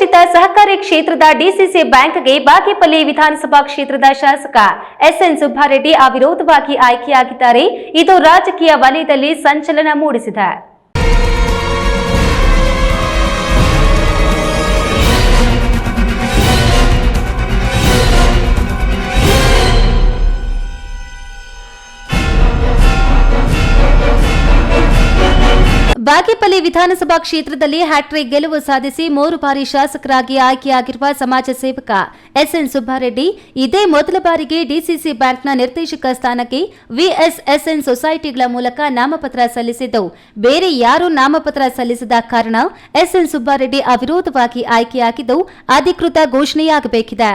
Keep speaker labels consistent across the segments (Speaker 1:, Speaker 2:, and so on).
Speaker 1: ಪ್ರತಿಷ್ಠಿತ ಸಹಕಾರಿ ಕ್ಷೇತ್ರದ ಡಿಸಿಸಿ ಬ್ಯಾಂಕ್ಗೆ ಬಾಗೇಪಲ್ಲಿ ವಿಧಾನಸಭಾ ಕ್ಷೇತ್ರದ ಶಾಸಕ ಎಸ್ಎನ್ ಸುಬ್ಬಾರೆಡ್ಡಿ ಅವಿರೋಧವಾಗಿ ಆಯ್ಕೆಯಾಗಿದ್ದಾರೆ. ಇದು ರಾಜಕೀಯ ವಲಯದಲ್ಲಿ ಸಂಚಲನ ಮೂಡಿಸಿದೆ. ಬಾಗೇಪಲ್ಲಿ ವಿಧಾನಸಭಾ ಕ್ಷೇತ್ರದಲ್ಲಿ ಹ್ಯಾಟ್ರಿಕ್ ಗೆಲುವು ಸಾಧಿಸಿ ಮೂರು ಬಾರಿ ಶಾಸಕರಾಗಿ ಆಯ್ಕೆಯಾಗಿರುವ ಸಮಾಜ ಸೇವಕ ಎಸ್ಎನ್ ಸುಬ್ಬಾರೆಡ್ಡಿ, ಇದೇ ಮೊದಲ ಬಾರಿಗೆ ಡಿಸಿಸಿ ಬ್ಯಾಂಕ್ನ ನಿರ್ದೇಶಕ ಸ್ಥಾನಕ್ಕೆ ವಿಎಸ್ಎಸ್ಎನ್ ಸೊಸೈಟಿಗಳ ಮೂಲಕ ನಾಮಪತ್ರ ಸಲ್ಲಿಸಿದ್ದು ಬೇರೆ ಯಾರೂ ನಾಮಪತ್ರ ಸಲ್ಲಿಸದ ಕಾರಣ ಎಸ್ಎನ್ ಸುಬ್ಬಾರೆಡ್ಡಿ ಅವಿರೋಧವಾಗಿ ಆಯ್ಕೆಯಾಗಿದ್ದು, ಅಧಿಕೃತ ಘೋಷಣೆಯಾಗಬೇಕಿದೆ.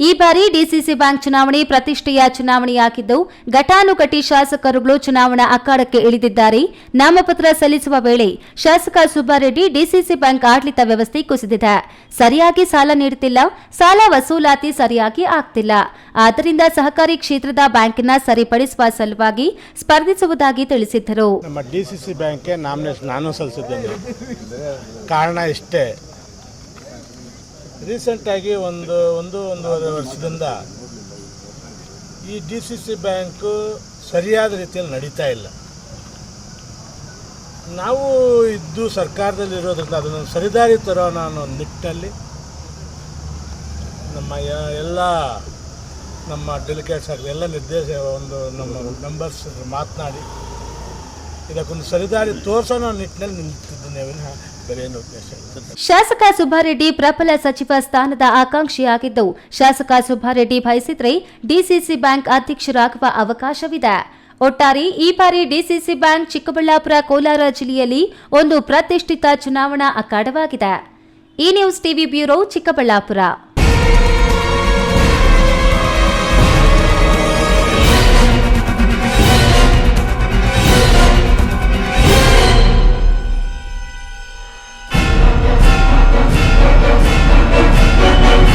Speaker 1: ಈ ಬಾರಿ ಡಿಸಿಸಿ ಬ್ಯಾಂಕ್ ಚುನಾವಣೆ ಪ್ರತಿಷ್ಠೆಯ ಚುನಾವಣೆಯಾಗಿದ್ದು, ಘಟಾನುಘಟಿ ಶಾಸಕರುಗಳು ಚುನಾವಣಾ ಅಖಾಡಕ್ಕೆ ಇಳಿದಿದ್ದಾರೆ. ನಾಮಪತ್ರ ಸಲ್ಲಿಸುವ ವೇಳೆ ಶಾಸಕ ಸುಬ್ಬಾರೆಡ್ಡಿ ಡಿಸಿಸಿ ಬ್ಯಾಂಕ್ ಆಡಳಿತ ವ್ಯವಸ್ಥೆ ಕುಸಿದಿದೆ. ಸರಿಯಾಗಿ ಸಾಲ ನೀಡುತ್ತಿಲ್ಲ, ಸಾಲ ವಸೂಲಾತಿ ಸರಿಯಾಗಿ ಆಗ್ತಿಲ್ಲ. ಆದ್ದರಿಂದ ಸಹಕಾರಿ ಕ್ಷೇತ್ರದ ಬ್ಯಾಂಕಿನ ಸರಿಪಡಿಸುವ ಸಲುವಾಗಿ ಸ್ಪರ್ಧಿಸುವುದಾಗಿ ತಿಳಿಸಿದ್ದರು.
Speaker 2: ಕಾರಣ ಡಿ ಸಿ ಸಿ ಬ್ಯಾಂಕ್ಗೆ ನಾಮಿನೇಷನ್ ನಾನು ಸಲ್ಲಿಸಿದ್ದೇನೆ ಕಾರಣ ಇಷ್ಟೇ ರೀಸೆಂಟಾಗಿ ಒಂದು ಒಂದು, ಒಂದೂವರೆ ವರ್ಷದಿಂದ ಈ ಡಿ ಸಿ ಸಿ ಬ್ಯಾಂಕು ಸರಿಯಾದ ರೀತಿಯಲ್ಲಿ ನಡೀತಾ ಇಲ್ಲ. ನಾವು ಇದ್ದು ಸರ್ಕಾರದಲ್ಲಿ ಇರೋದ್ರಿಂದ ಅದನ್ನು ಸರಿದಾರಿ ತರೋಣ ಅನ್ನೋ ನಿಟ್ಟಿನಲ್ಲಿ ನಮ್ಮ ಎಲ್ಲ ನಮ್ಮ ಡೆಲಿಕೇಟ್ಸ್ ಆಗಲಿ, ಎಲ್ಲ ನಿರ್ದೇಶ, ಒಂದು ನಮ್ಮ ಮೆಂಬರ್ಸ್ ಮಾತನಾಡಿ ಇದಕ್ಕೊಂದು ಸರಿದಾರಿ ತೋರಿಸೋಣ ನಿಟ್ಟಿನಲ್ಲಿ ನಿಂತಿದ್ದೇನೆ
Speaker 1: ಶಾಸಕ ಸುಬ್ಬಾರೆಡ್ಡಿ ಪ್ರಬಲ ಸಚಿವ ಸ್ಥಾನದ ಆಕಾಂಕ್ಷಿಯಾಗಿದ್ದು ಶಾಸಕ ಸುಬ್ಬಾರೆಡ್ಡಿ ಬಯಸಿದ್ರೆ ಡಿಸಿಸಿ ಬ್ಯಾಂಕ್ ಅಧ್ಯಕ್ಷರಾಗುವ ಅವಕಾಶವಿದೆ. ಒಟ್ಟಾರೆ ಈ ಬಾರಿ ಡಿಸಿಸಿ ಬ್ಯಾಂಕ್ ಚಿಕ್ಕಬಳ್ಳಾಪುರ ಕೋಲಾರ ಜಿಲ್ಲೆಯಲ್ಲಿ ಒಂದು ಪ್ರತಿಷ್ಠಿತ ಚುನಾವಣಾ ಅಖಾಡವಾಗಿದೆ. ಈ ನ್ಯೂಸ್ ಟಿವಿ ಬ್ಯೂರೋ ಚಿಕ್ಕಬಳ್ಳಾಪುರ.